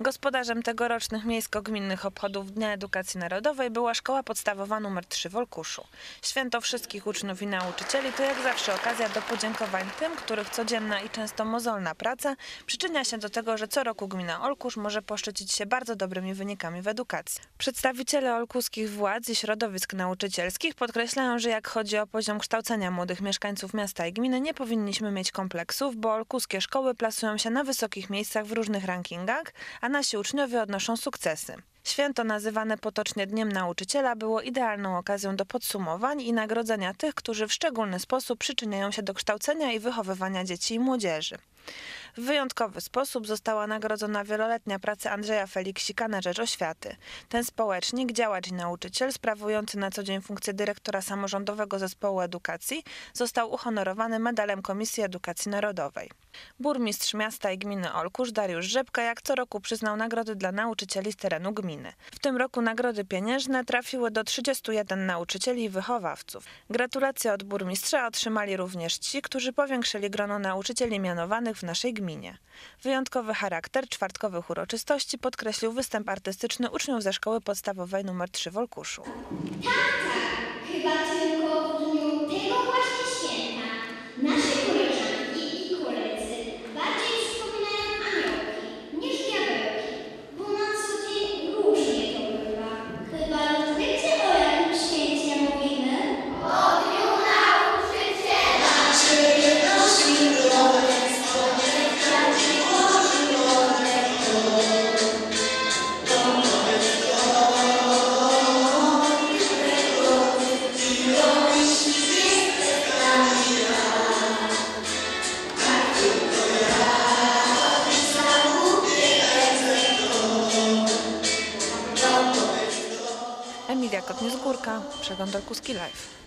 Gospodarzem tegorocznych miejsko-gminnych obchodów Dnia Edukacji Narodowej była Szkoła Podstawowa nr 3 w Olkuszu. Święto wszystkich uczniów i nauczycieli to jak zawsze okazja do podziękowań tym, których codzienna i często mozolna praca przyczynia się do tego, że co roku gmina Olkusz może poszczycić się bardzo dobrymi wynikami w edukacji. Przedstawiciele olkuskich władz i środowisk nauczycielskich podkreślają, że jak chodzi o poziom kształcenia młodych mieszkańców miasta i gminy, nie powinniśmy mieć kompleksów, bo olkuskie szkoły plasują się na wysokich miejscach w różnych rankingach, a nasi uczniowie odnoszą sukcesy. Święto nazywane potocznie Dniem Nauczyciela było idealną okazją do podsumowań i nagrodzenia tych, którzy w szczególny sposób przyczyniają się do kształcenia i wychowywania dzieci i młodzieży. W wyjątkowy sposób została nagrodzona wieloletnia praca Andrzeja Feliksika na rzecz oświaty. Ten społecznik, działacz i nauczyciel sprawujący na co dzień funkcję dyrektora samorządowego zespołu edukacji został uhonorowany medalem Komisji Edukacji Narodowej. Burmistrz miasta i gminy Olkusz Dariusz Rzepka jak co roku przyznał nagrody dla nauczycieli z terenu gminy. W tym roku nagrody pieniężne trafiły do 31 nauczycieli i wychowawców. Gratulacje od burmistrza otrzymali również ci, którzy powiększyli grono nauczycieli mianowanych w naszej gminie. Wyjątkowy charakter czwartkowych uroczystości podkreślił występ artystyczny uczniów ze szkoły podstawowej nr 3 w Olkuszu. Chyba Emilia Kotnie z Górka, Przegląd Olkuski Live.